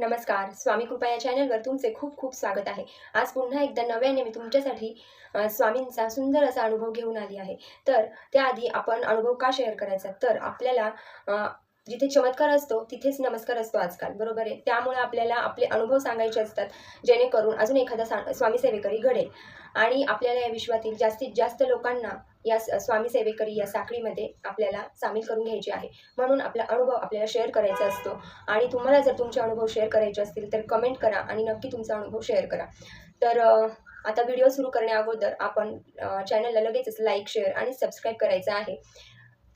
नमस्कार. स्वामी कृपा या चॅनलवर तुमचे खूप खूप स्वागत आहे. आज पुन्हा एकदा नव्याने मी तुमच्यासाठी स्वामींचा सुंदर असा अनुभव घेऊन आली आहे. तर त्याआधी आपण अनुभव का शेअर करायचा? तर आपल्याला जिथे चमत्कार असतो तिथेच नमस्कार असतो आजकाल. बरोबर आहे? त्यामुळे आपल्याला आपले अनुभव सांगायचे असतात जेणेकरून अजून एखादा सा स्वामी सेवेकरी घडेल. आणि आपल्याला या विश्वातील जास्तीत जास्त लोकांना या स- स्वामी सेवेकरी या साखळीमध्ये आपल्याला सामील करून घ्यायचे आहे. म्हणून आपला अनुभव आपल्याला शेअर करायचा असतो. आणि तुम्हाला जर तुमचे अनुभव शेअर करायचे असतील तर कमेंट करा आणि नक्की तुमचा अनुभव शेअर करा. तर आता व्हिडिओ सुरू करण्या अगोदर आपण चॅनलला लगेचच लाईक शेअर आणि सबस्क्राईब करायचं आहे.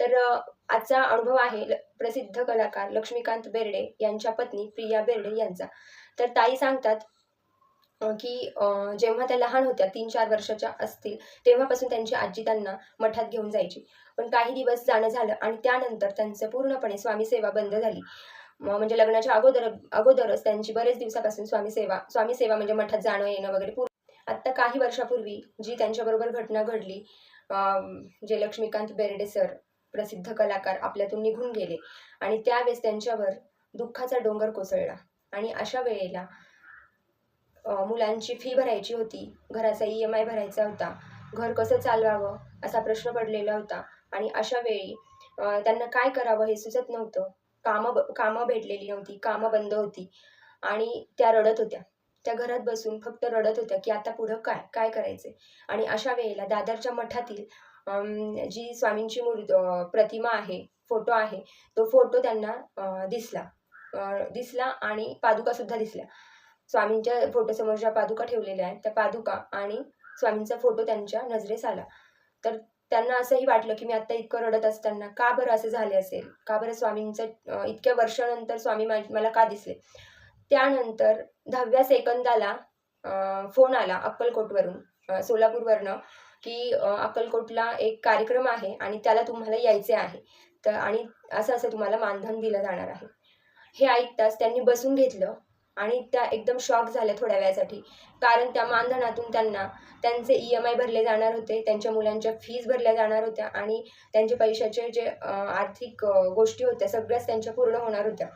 तर आजचा अनुभव आहे ल- प्रसिद्ध कलाकार लक्ष्मीकांत बेर्डे यांच्या पत्नी प्रिया बेर्डे यांचा. तर ताई सांगतात की जेव्हा त्या लहान होत्या तीन चार वर्षाच्या असतील तेव्हापासून त्यांची आजी त्यांना मठात घेऊन जायची. पण काही दिवस जाणं झालं आणि त्यानंतर त्यांचं पूर्णपणे स्वामी सेवा बंद झाली. म्हणजे लग्नाच्या अगोदर अगोदरच त्यांची बरेच दिवसापासून स्वामी सेवा स्वामी सेवा म्हणजे मठात जाणं येणं वगैरे पूर्ण आत्ता काही वर्षापूर्वी जी त्यांच्याबरोबर घटना घडली जे लक्ष्मीकांत बेर्डे सर प्रसिद्ध कलाकार आपल्यातून निघून गेले. आणि त्यावेळेस त्यांच्यावर दुःखाचा डोंगर कोसळला. आणि अशा वेळेला मुलांची फी भरायची होती. घराचा ई एम आय भरायचा होता. घर कसं चालवावं असा प्रश्न पडलेला होता. आणि अशा वेळी त्यांना काय करावं हे सुचत नव्हतं. कामं ब- कामं भेटलेली नव्हती. कामं बंद होती. आणि त्या रडत होत्या. त्या घरात बसून फक्त रडत होत्या की आता पुढं काय? काय करायचे आणि अशा वेळेला दादरच्या मठातील जी स्वामींची मूर्त प्रतिमा आहे फोटो आहे तो फोटो त्यांना दिसला. दिसला आणि पादुका सुद्धा दिसल्या. स्वामींच्या फोटोसमोर ज्या पादुका ठेवलेल्या आहेत त्या पादुका आणि स्वामींचा फोटो त्यांच्या नजरेस आला. तर त्यांना असंही वाटलं की मी आता इतकं रडत असताना का बरं असं झाले असेल? का बरं स्वामींचं इतक्या वर्षानंतर स्वामी मा- मला का दिसले? त्यानंतर दहाव्या सेकंदाला फोन आला अक्कलकोटवरून सोलापूरवरनं. की अकलकोटला अक्कलकोटला एक कार्यक्रम आहे आणि त्याला तुम्हाला यायचे आहे. तर आणि असं असं तुम्हाला मानधन दिलं जाणार आहे. हे ऐकताच त्यांनी बसून घेतलं आणि त्या एकदम शॉक झाल्या थोड्या वेळासाठी. कारण त्या मानधनातून त्यांना त्यांचे ई एम आय भरले जाणार होते त्यांच्या मुलांच्या फीज भरल्या जाणार होत्या आणि त्यांचे पैशाचे जे आर्थिक गोष्टी होत्या सगळ्याच त्यांच्या पूर्ण होणार होत्या.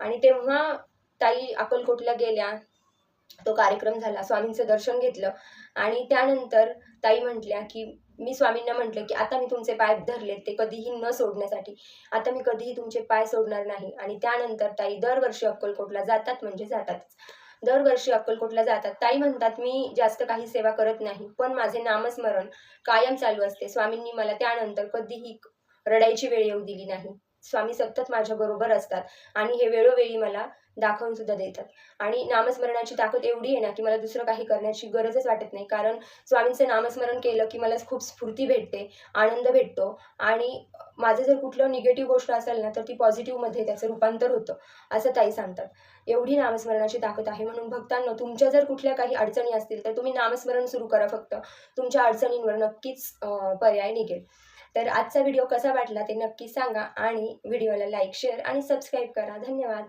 आणि तेव्हा ताई अक्कलकोटला गेल्या तो कार्यक्रम झाला स्वामींचं दर्शन घेतलं आणि त्यानंतर ताई म्हटल्या की मी स्वामींना म्हटलं की आता मी तुमचे पाय धरलेत ते कधीही न सोडण्यासाठी. आता मी कधीही तुमचे पाय सोडणार नाही. आणि त्यानंतर ताई दरवर्षी अक्कलकोटला जातात म्हणजे जातातच. दरवर्षी अक्कलकोटला जातात. ताई म्हणतात मी जास्त काही सेवा करत नाही पण माझे नामस्मरण कायम चालू असते. स्वामींनी मला त्यानंतर कधीही रडायची वेळ येऊ दिली नाही. स्वामी सतत माझ्या बरोबर असतात आणि हे वेळोवेळी मला दाखवून सुद्धा देतात. आणि नामस्मरणाची ताकद एवढी आहे ना की मला दुसरं काही करण्याची गरजच वाटत नाही. कारण स्वामींचं नामस्मरण केलं की मला खूप स्फूर्ती भेटते आनंद भेटतो आणि माझं जर कुठलं निगेटिव्ह गोष्ट असेल ना तर ती पॉझिटिव्हमध्ये त्याचं रूपांतर होतं असं ताई सांगतात. एवढी नामस्मरणाची ताकद आहे. म्हणून भक्तांना तुमच्या जर कुठल्या काही अडचणी असतील तर तुम्ही नामस्मरण सुरू करा फक्त. तुमच्या अडचणींवर नक्कीच पर्याय निघेल. तर आजचा व्हिडिओ कसा वाटला ते नक्की सांगा आणि व्हिडिओला लाईक शेअर आणि सबस्क्राईब करा. धन्यवाद.